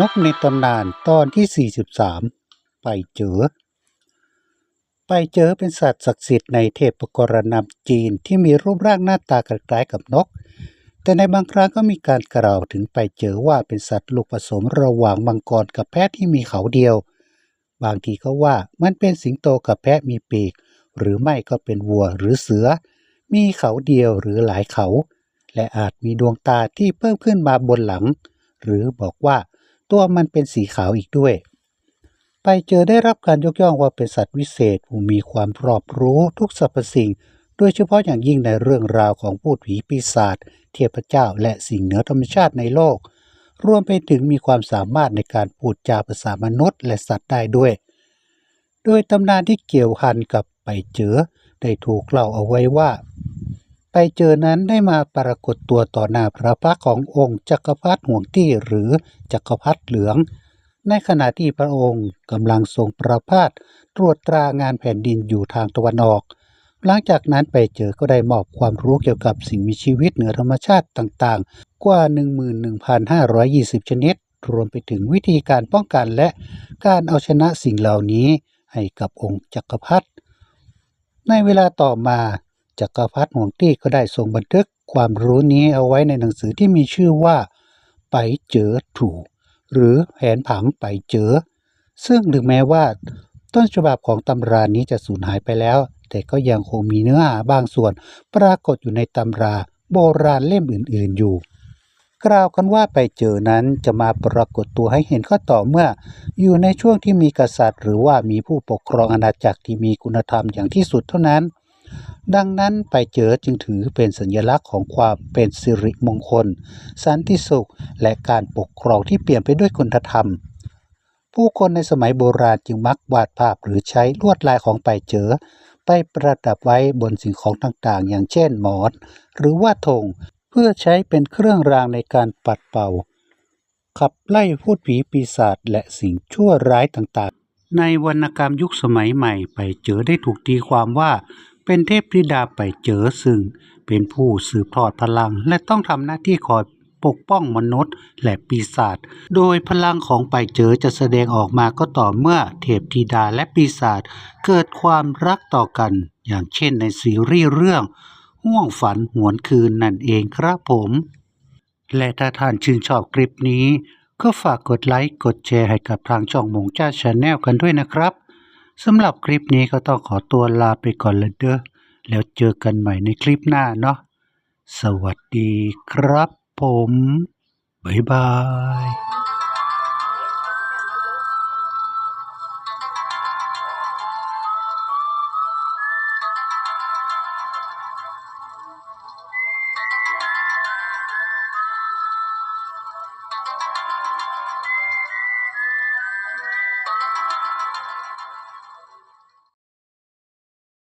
นกในตำนานตอนที่ 43 ไปเจอ ไปเจอเป็นสัตว์ศักดิ์สิทธิ์ในเทพกรณำจีนที่มีรูปร่างหน้าตาคล้ายๆกับนก แต่ในบางครั้งก็มีการกล่าวถึงไปเจอว่าเป็นสัตว์ลูกผสมระหว่างมังกรกับแพะที่มีเขาเดียว บางทีก็ว่ามันเป็นสิงโตกับแพะมีปีก หรือไม่ก็เป็นวัวหรือเสือ มีเขาเดียวหรือหลายเขา และอาจมีดวงตาที่เพิ่มขึ้นมาบนหลัง หรือบอกว่าตัวมันเป็นสีขาวอีกด้วย ไปเจอได้รับการยกย่องว่าเป็นสัตว์วิเศษผู้มีความรอบรู้ทุกสรรพสิ่ง โดยเฉพาะอย่างยิ่งในเรื่องราวของพูดผีปีศาจเทพเจ้าและสิ่งเหนือธรรมชาติในโลก รวมไปถึงมีความสามารถในการพูดจาภาษามนุษย์และสัตว์ได้ด้วย โดยตำนานที่เกี่ยวพันกับไปเจอได้ถูกเล่าเอาไว้ว่า ไปเจอนั้นได้มาปรากฏตัวต่อหน้าพระพักขององค์จักรพรรดิห่วงตี้หรือจักรพรรดิเหลือง ในขณะที่พระองค์กำลังทรงประพาสตรวจตรางานแผ่นดินอยู่ทางตะวันออก หลังจากนั้นไปเจอก็ได้มอบความรู้เกี่ยวกับสิ่งมีชีวิตเหนือธรรมชาติต่าง กว่า 11,520 ชนิด รวมไปถึงวิธีการป้องกันและการเอาชนะสิ่งเหล่านี้ให้กับองค์จักรพรรดิ ในเวลาต่อมาจักรพรรดิหวงตี้ก็ได้ทรงบันทึกความรู้นี้เอาไว้ในหนังสือที่มีชื่อว่าไปเจอถูก หรือแผนผังไปเจอ ซึ่งถึงแม้ว่าต้นฉบับของตำรานี้จะสูญหายไปแล้ว แต่ก็ยังคงมีเนื้อหาบางส่วนปรากฏอยู่ในตำราโบราณเล่มอื่น ๆอยู่ กล่าวกันว่าไปเจอนั้นจะมาปรากฏตัวให้เห็นก็ต่อเมื่อ อยู่ในช่วงที่มีกษัตริย์ หรือว่ามีผู้ปกครองอาณาจักรที่มีคุณธรรมอย่างที่สุดเท่านั้น ดังนั้นไปเจอจึงถือเป็นสัญลักษณ์ของความเป็นสิริมงคล สันติสุข และการปกครองที่เปลี่ยนไปด้วยคุณธรรมผู้คนในสมัยโบราณจึงมักวาดภาพหรือใช้ลวดลายของไปเจอ ไปประดับไว้บนสิ่งของต่างๆ อย่างเช่นหมอนหรือว่าธง พื่อใช้เป็นเครื่องรางในการปัดเป่า ขับไล่พูดผีปีศาจและสิ่งชั่วร้ายต่างๆ ในวรรณกรรมยุคสมัยใหม่ไปเจอได้ถูกตีความว่า เป็นเทพธิดาไปเจอซึ่ง เป็นผู้สืบทอดพลัง และต้องทำหน้าที่คอยปกป้องมนุษย์ และปีศาจโดยพลังของไปเจอจะแสดงออกมาก็ต่อเมื่อเทพธิดาและปีศาจเกิดความรักต่อกัน อย่างเช่นในซีรีส์เรื่อง ห่วงฝันหวนคืนนั่นเองครับผม และถ้าท่านชื่นชอบคลิปนี้ ก็ฝากกดไลค์กดแชร์ให้กับทางช่องมงจ้าชาแนลกันด้วยนะครับสำหรับคลิปนี้ก็ต้องขอตัวลาไปก่อนลยเด้อแล้วเจอกันใหม่ในคลิปหน้าเนาะสวัสดีครับผม บ๊ายบาย